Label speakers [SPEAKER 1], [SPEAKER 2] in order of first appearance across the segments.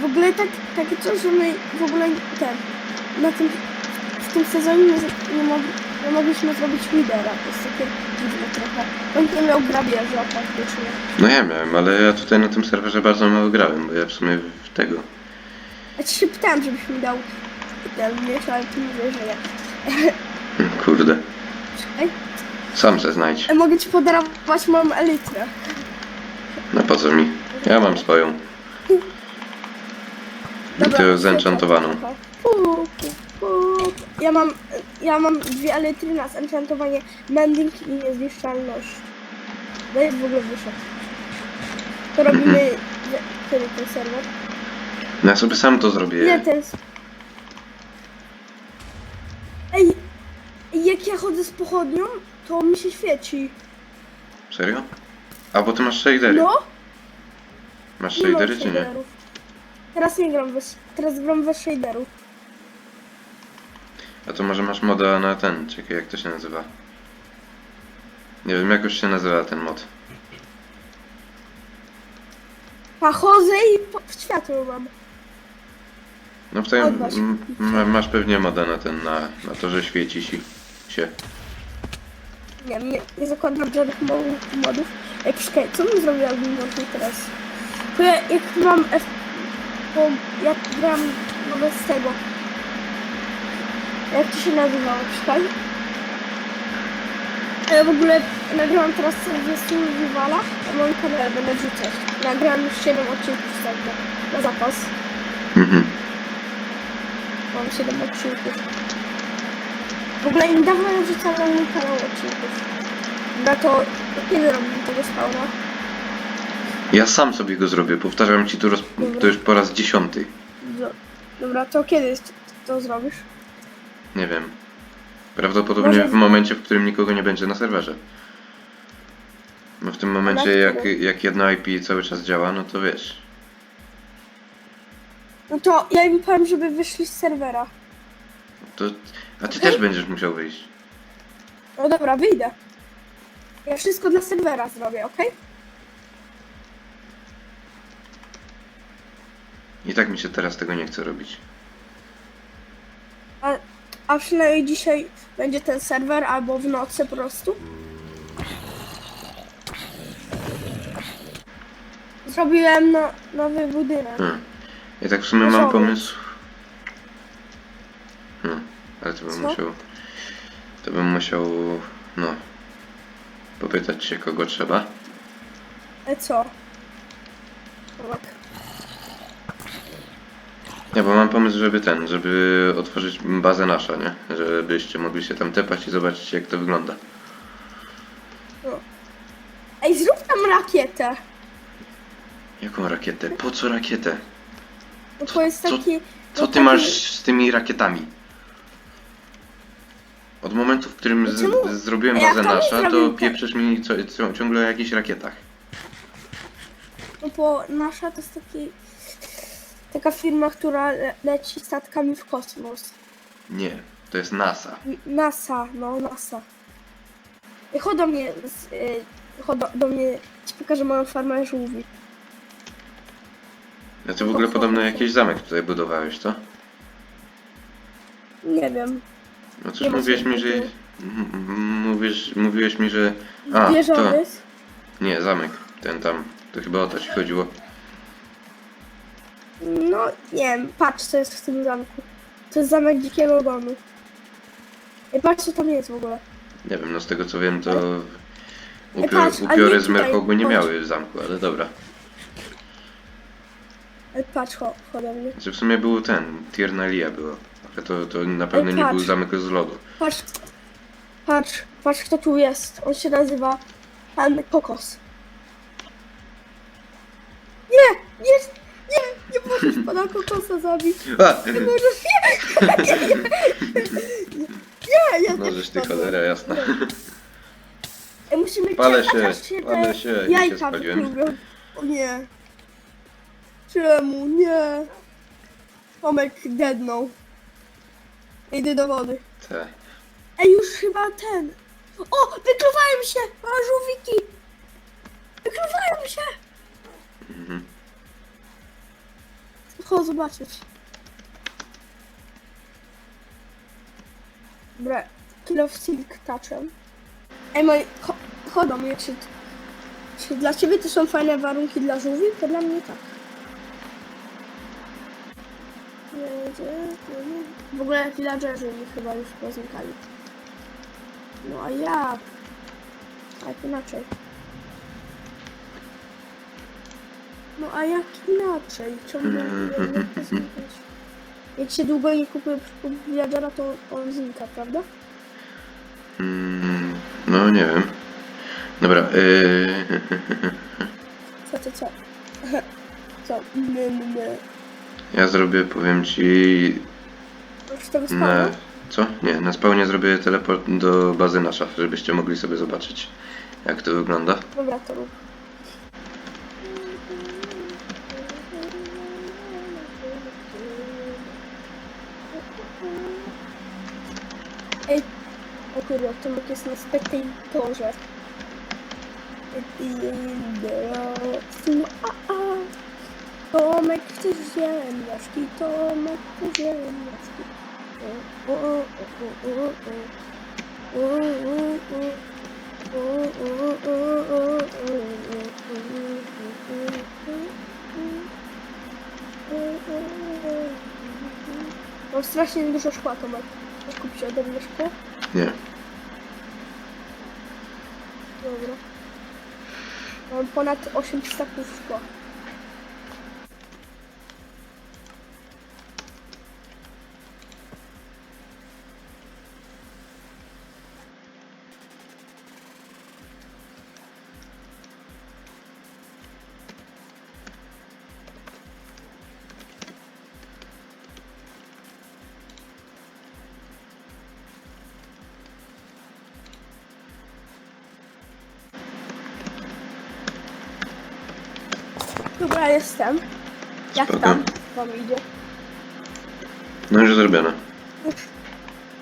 [SPEAKER 1] W ogóle tak, takie coś, że my w ogóle ten, na tym, w tym sezonie nie, nie, nie mogliśmy zrobić lidera. To jest takie dziwne trochę. On nie miał grabieża praktycznie.
[SPEAKER 2] No ja miałem, ale ja tutaj na tym serwerze bardzo mało grałem, bo ja w sumie w tego.
[SPEAKER 1] Ja ci się pytałem, żebyś mi dał ten miecz, ale ty mówisz, że nie.
[SPEAKER 2] Hmm, Kurde.
[SPEAKER 1] Czekaj.
[SPEAKER 2] Sam se znajdź.
[SPEAKER 1] Mogę ci podarować moją elytrę.
[SPEAKER 2] No po co mi? Ja mam swoją. To zenchantowaną.
[SPEAKER 1] Ja mam, ja mam dwie elytry na zenchantowanie mending i niezniszczalność. Daj w ogóle wyszedł. To robimy... Kiedy ten serwer?
[SPEAKER 2] No ja sobie sam to zrobię.
[SPEAKER 1] to jest? Ej, jak ja chodzę z pochodnią, to mi się świeci.
[SPEAKER 2] Serio? A bo ty masz shadery.
[SPEAKER 1] No,
[SPEAKER 2] Masz
[SPEAKER 1] nie
[SPEAKER 2] shadery czy nie?
[SPEAKER 1] shaderów. Teraz nie gram bez, teraz gram bez shaderów.
[SPEAKER 2] A to może masz moda na ten, czekaj jak to się nazywa. Nie wiem jak już się nazywa ten mod.
[SPEAKER 1] A chodzę i po, światło mam.
[SPEAKER 2] No w tym
[SPEAKER 1] Odważ.
[SPEAKER 2] m- m- masz pewnie moda na ten, na, na to, że świeci się. się.
[SPEAKER 1] Nie, nie, nie zakładam żadnych mo- modów. Ej, poczekaj, co bym zrobił, jakbym włączył teraz? To ja, jak mam F... Bo jak gram z tego... Jak to się nazywało? Poczekaj. A Ja w ogóle nagrałam teraz serię Survivala na moim kanale, będę wrzucać. Nagrałam już 7 odcinków z tego, na zapas.
[SPEAKER 2] Mhm.
[SPEAKER 1] Mam 7 odcinków. W ogóle niedawno nie wrzucałam na mój kanał odcinków. Na to, kiedy robimy tego spawna?
[SPEAKER 2] Ja sam sobie go zrobię, powtarzam ci to, roz... to już po raz dziesiąty.
[SPEAKER 1] Do- Dobra, to kiedy to zrobisz?
[SPEAKER 2] Nie wiem. Prawdopodobnie
[SPEAKER 1] Może-
[SPEAKER 2] w momencie, w którym nikogo nie będzie na serwerze. No w tym momencie, jak, jak jedno IP cały czas działa, no to wiesz.
[SPEAKER 1] No to ja im powiem, żeby wyszli z serwera.
[SPEAKER 2] To... A ty też będziesz musiał wyjść.
[SPEAKER 1] No dobra, wyjdę. Ja wszystko dla serwera zrobię, okej?
[SPEAKER 2] I tak mi się teraz tego nie chce robić.
[SPEAKER 1] A, a przynajmniej dzisiaj będzie ten serwer, albo w nocy po prostu. Zrobiłem no, nowy budynek.
[SPEAKER 2] Hmm. I tak w sumie mam pomysł. Hmm. Ale to bym
[SPEAKER 1] Co?
[SPEAKER 2] musiał. To bym musiał. No. Popytać się kogo trzeba.
[SPEAKER 1] E co?
[SPEAKER 2] Nie, bo mam pomysł, żeby ten, żeby otworzyć bazę nasza, nie? Żebyście mogli się tam tepać i zobaczyć jak to wygląda.
[SPEAKER 1] Ej, zrób tam rakietę.
[SPEAKER 2] Jaką rakietę? Po co rakietę?
[SPEAKER 1] No to jest
[SPEAKER 2] Co-
[SPEAKER 1] taki...
[SPEAKER 2] Co
[SPEAKER 1] no
[SPEAKER 2] ty masz z tymi rakietami? Od momentu, w którym z,
[SPEAKER 1] Czemu?
[SPEAKER 2] z, zrobiłem
[SPEAKER 1] Ja
[SPEAKER 2] bazę
[SPEAKER 1] to nie
[SPEAKER 2] nasza, to
[SPEAKER 1] zrobiłem
[SPEAKER 2] pieprzysz mi co, co, ciągle o jakichś rakietach.
[SPEAKER 1] No bo nasza to jest taki... Taka firma, która le leci statkami w kosmos.
[SPEAKER 2] Nie, to jest NASA.
[SPEAKER 1] NASA, no NASA. Chodź do mnie, z, y, chodź do, do mnie, ci pokażę moją farmę żółwi.
[SPEAKER 2] A ty w ogóle podobno jakiś zamek tutaj budowałeś, co?
[SPEAKER 1] Nie wiem.
[SPEAKER 2] No cóż,
[SPEAKER 1] Nie ma
[SPEAKER 2] mówiłeś mi, że...
[SPEAKER 1] sensu.
[SPEAKER 2] m- m- Mówisz, mówiłeś mi, że... A, to...
[SPEAKER 1] Wieżowiec.
[SPEAKER 2] Nie, zamek. Ten tam. To chyba o to ci chodziło.
[SPEAKER 1] No, nie wiem, patrz co jest w tym zamku. To jest zamek dzikiego ogonu. Ej, patrz co tam jest w ogóle.
[SPEAKER 2] Nie wiem, no z tego co wiem, to...
[SPEAKER 1] Ej,
[SPEAKER 2] Upio
[SPEAKER 1] patrz,
[SPEAKER 2] upiory
[SPEAKER 1] nie
[SPEAKER 2] z
[SPEAKER 1] tutaj,
[SPEAKER 2] Merchogu nie miały zamku, ale dobra.
[SPEAKER 1] Ej, patrz, chodź, chodź do mnie.
[SPEAKER 2] Znaczy w sumie był ten, Tiernalia było. Ale to, to na pewno nie
[SPEAKER 1] patrz.
[SPEAKER 2] był zamek z lodu.
[SPEAKER 1] Patrz, patrz, patrz kto tu jest. On się nazywa Pan Kokos. Nie, nie, nie, możesz Pana Kokosa zabić.
[SPEAKER 2] A!
[SPEAKER 1] Nie możesz, nie, nie, nie, nie, ja
[SPEAKER 2] No żeś ty cholera jasna.
[SPEAKER 1] Ej, musimy
[SPEAKER 2] Palę się,
[SPEAKER 1] aż
[SPEAKER 2] palę się i się
[SPEAKER 1] jajka
[SPEAKER 2] spaliłem.
[SPEAKER 1] wyplują. O nie. Czemu? Nie. Tomek deadnął. Idę do wody.
[SPEAKER 2] Te.
[SPEAKER 1] Ej, już chyba ten. O, wykluwają się! A, żółwiki! Wykluwają się!
[SPEAKER 2] Mhm.
[SPEAKER 1] Chodź, zobaczyć. Dobra, kill of silk touchem. Ej, moi, cho, chodzą mnie, czy, czy dla ciebie to są fajne warunki dla żółwi? To dla mnie tak. W ogóle villagerzy mi chyba już poznikali. No a jak? A jak inaczej? No a jak inaczej? Czemu nie poznikać? Jak się długo nie kupuje villagera, to on znika, prawda?
[SPEAKER 2] Mm, no nie wiem. Dobra, yy,
[SPEAKER 1] Co, co, co? Co? My, my, my.
[SPEAKER 2] ja zrobię, powiem ci,
[SPEAKER 1] Już tego
[SPEAKER 2] na...
[SPEAKER 1] spała?
[SPEAKER 2] Co? Nie, na spawnie zrobię teleport do bazy nasza, żebyście mogli sobie zobaczyć, jak to wygląda.
[SPEAKER 1] Dobra, to rób. O kurde, Tomek jest na spektatorze. Tomek chce ziemniaczki, Tomek chce ziemniaczki. O. Mam strasznie dużo szkła, Tomek. Kupić ode mnie szkło?
[SPEAKER 2] Nie.
[SPEAKER 1] Dobra. Mam ponad 8 staków szkła. Dobra, jestem. Jak
[SPEAKER 2] Spoko.
[SPEAKER 1] tam wam idzie?
[SPEAKER 2] No już zrobione.
[SPEAKER 1] Już.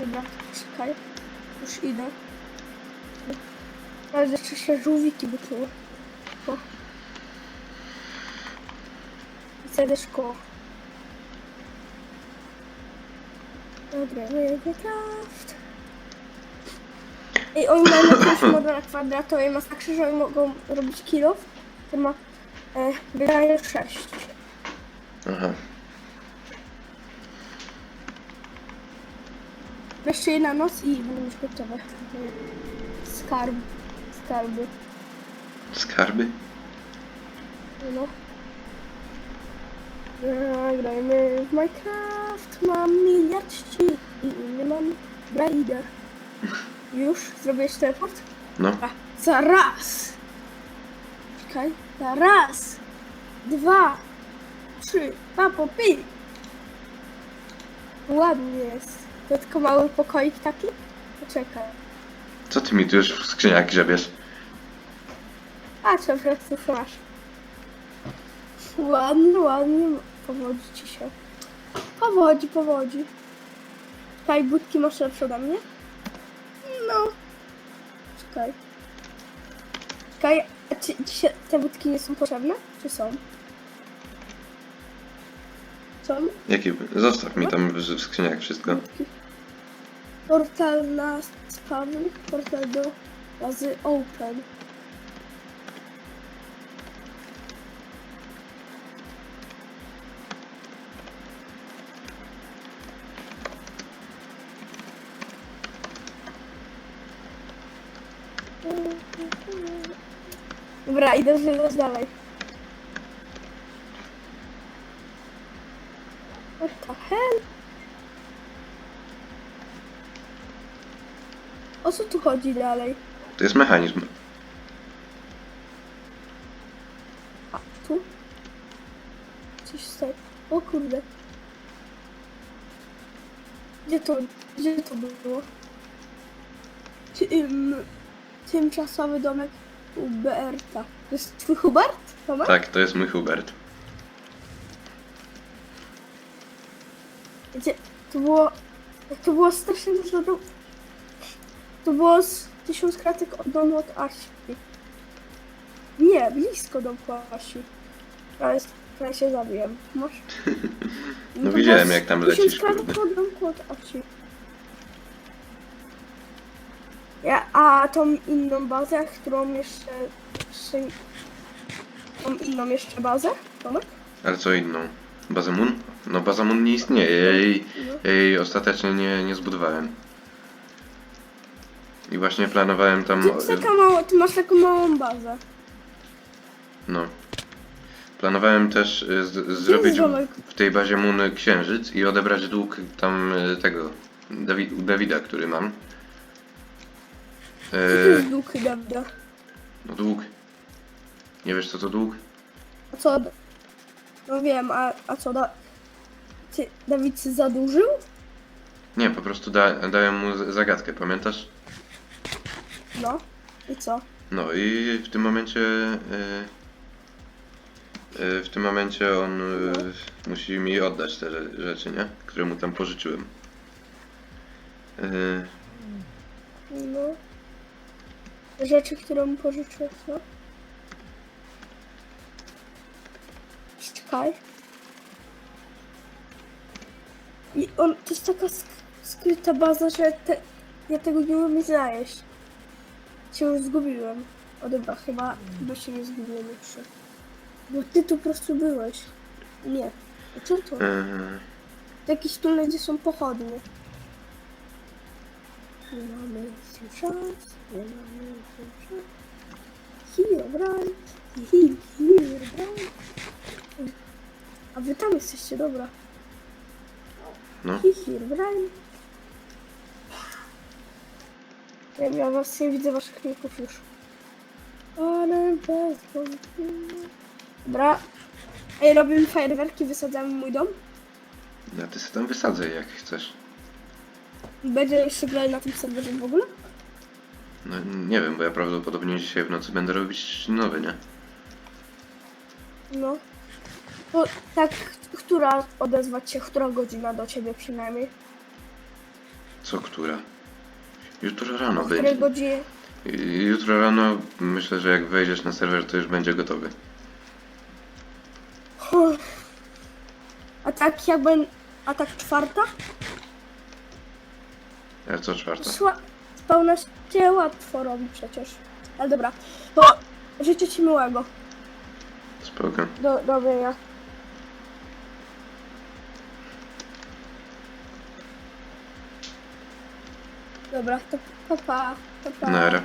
[SPEAKER 1] Dobra, czekaj. Już idę. Ale jeszcze się żółwiki wyczuły. O. Widzę szkoło. Dobra, Minecraft. Ej, oni mają jakąś modę na kwadratowej masakrze, że oni mogą robić kilof. To ma wydaje 6.
[SPEAKER 2] Aha.
[SPEAKER 1] Jeszcze jedna noc i będę już gotowe. Skarb. Skarby.
[SPEAKER 2] Skarby?
[SPEAKER 1] No. E, Grajmy w Minecraft. Mam miliard ści i nie mam Raider. Już? Zrobiłeś teleport?
[SPEAKER 2] No.
[SPEAKER 1] A, zaraz! Czekaj. Raz, dwa, trzy, papo, pi! Ładnie jest. To tylko mały pokoik taki? Poczekaj.
[SPEAKER 2] Co ty mi tu już w skrzyniach grzebiesz?
[SPEAKER 1] A, co po prostu masz. Ładnie, ładnie. Powodzi ci się. Powodzi, powodzi. Czekaj, budki masz lepsze ode mnie? No. Czekaj. A czy, się te budki nie są potrzebne? Czy są? Są
[SPEAKER 2] Jaki? Zostaw mi tam w, w skrzyniach wszystko.
[SPEAKER 1] budki. Portal na spawn, portal do bazy open. Dobra, idę żywać dalej. What the hell? O co tu chodzi dalej?
[SPEAKER 2] To jest mechanizm.
[SPEAKER 1] A, tu? Coś stoi. O kurde. Gdzie to, gdzie to było? Tym, tymczasowy domek Huberta. To jest twój Hubert? Tomek?
[SPEAKER 2] Tak, to jest mój Hubert.
[SPEAKER 1] Gdzie, to było, to było strasznie dużo do, To było z tysiąc kratek od domu od Asi. Nie, blisko domku Asi. To ja się zabiłem. Masz?
[SPEAKER 2] No
[SPEAKER 1] to
[SPEAKER 2] widziałem, jak tam
[SPEAKER 1] tysiąc
[SPEAKER 2] lecisz,
[SPEAKER 1] kart,
[SPEAKER 2] kurde.
[SPEAKER 1] oddam kod, a ci. Ja, a tą inną bazę, którą jeszcze... jeszcze tą inną jeszcze bazę? Tomek?
[SPEAKER 2] Ale co inną? Bazę Moon? No baza Moon nie istnieje, jej, jej ostatecznie nie, nie zbudowałem. I właśnie planowałem tam...
[SPEAKER 1] Ty, masz taka ty masz taką małą bazę.
[SPEAKER 2] No. Planowałem też y, z, zrobić w tej bazie Moon księżyc i odebrać dług tam y, tego Dawi, Dawida, który mam.
[SPEAKER 1] Co to
[SPEAKER 2] E,
[SPEAKER 1] jest duchy, Dawida?
[SPEAKER 2] no dług. Nie wiesz co to dług?
[SPEAKER 1] A co? No wiem, a, a co? Da... Ty, Dawid się zadłużył?
[SPEAKER 2] Nie, po prostu da, dałem mu z- zagadkę, pamiętasz?
[SPEAKER 1] No. I co?
[SPEAKER 2] No i w tym momencie y, y, w tym momencie on y, musi mi oddać te rze- rzeczy, nie? Które mu tam pożyczyłem. Y,
[SPEAKER 1] No. Rzeczy, które mu pożyczyłeś, no. Czekaj. I on, to jest taka sk skryta baza, że te, ja tego nie umiem znaleźć. Się już zgubiłem. O dobra, chyba, chyba się nie zgubiłem jeszcze. Bo ty tu po prostu byłeś. Nie. A co to?
[SPEAKER 2] y,
[SPEAKER 1] Jakieś tunele, gdzie są pochodnie. Nie mamy szans, nie mamy szans. Herobrine, he- Herobrine. A wy tam jesteście, dobra.
[SPEAKER 2] no.
[SPEAKER 1] He- Herobrine. Nie wiem, ja was nie widzę waszych ników już. Ale bez wątpienia. Dobra. Ej, robimy fajerwerki, wysadzamy mój dom.
[SPEAKER 2] Ja ty sobie tam wysadzaj jak chcesz.
[SPEAKER 1] Będzie jeszcze grali na tym serwerze w ogóle?
[SPEAKER 2] No nie wiem, bo ja prawdopodobnie dzisiaj w nocy będę robić nowy, nie?
[SPEAKER 1] No. To tak, która odezwać się, która godzina do ciebie przynajmniej?
[SPEAKER 2] Co, która? Jutro rano
[SPEAKER 1] O której
[SPEAKER 2] będzie.
[SPEAKER 1] godzinie?
[SPEAKER 2] Y, Jutro rano myślę, że jak wejdziesz na serwer, to już będzie gotowy.
[SPEAKER 1] A tak jakby... A tak czwarta?
[SPEAKER 2] A co czwarta?
[SPEAKER 1] Szła... Pełna się łatwo robi przecież. Ale dobra. To życzę ci miłego.
[SPEAKER 2] Spoko.
[SPEAKER 1] Do, do widzenia. Dobra, to pa pa. pa, pa.
[SPEAKER 2] Nara.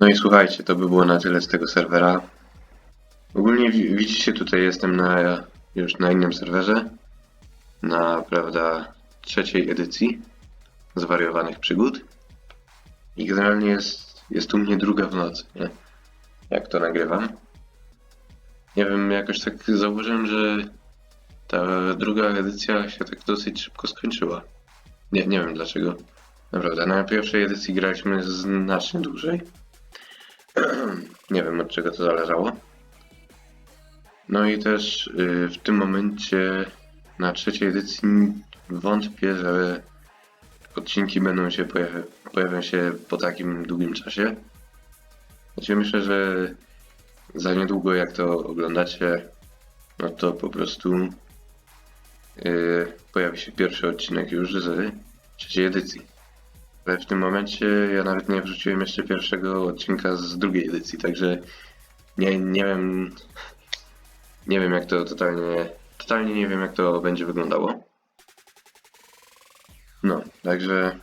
[SPEAKER 2] No i słuchajcie, to by było na tyle z tego serwera. Ogólnie wi- widzicie, tutaj jestem na, już na innym serwerze. Na, prawda, trzeciej edycji zwariowanych przygód. I generalnie jest, jest u mnie druga w nocy, nie? Jak to nagrywam. Nie wiem, jakoś tak zauważyłem, że ta druga edycja się tak dosyć szybko skończyła. Nie, nie wiem dlaczego. Naprawdę, na pierwszej edycji graliśmy znacznie dłużej. Nie wiem od czego to zależało. No i też y, w tym momencie na trzeciej edycji wątpię, że odcinki będą się pojawi pojawią się po takim długim czasie. Znaczy myślę, że za niedługo jak to oglądacie, no to po prostu y, pojawi się pierwszy odcinek już z trzeciej edycji. W tym momencie ja nawet nie wrzuciłem jeszcze pierwszego odcinka z drugiej edycji, także nie, nie wiem. Nie wiem jak to totalnie. Totalnie nie wiem jak to będzie wyglądało. No, także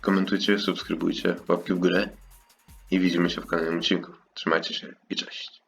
[SPEAKER 2] komentujcie, subskrybujcie, łapki w górę i widzimy się w kolejnym odcinku. Trzymajcie się i cześć.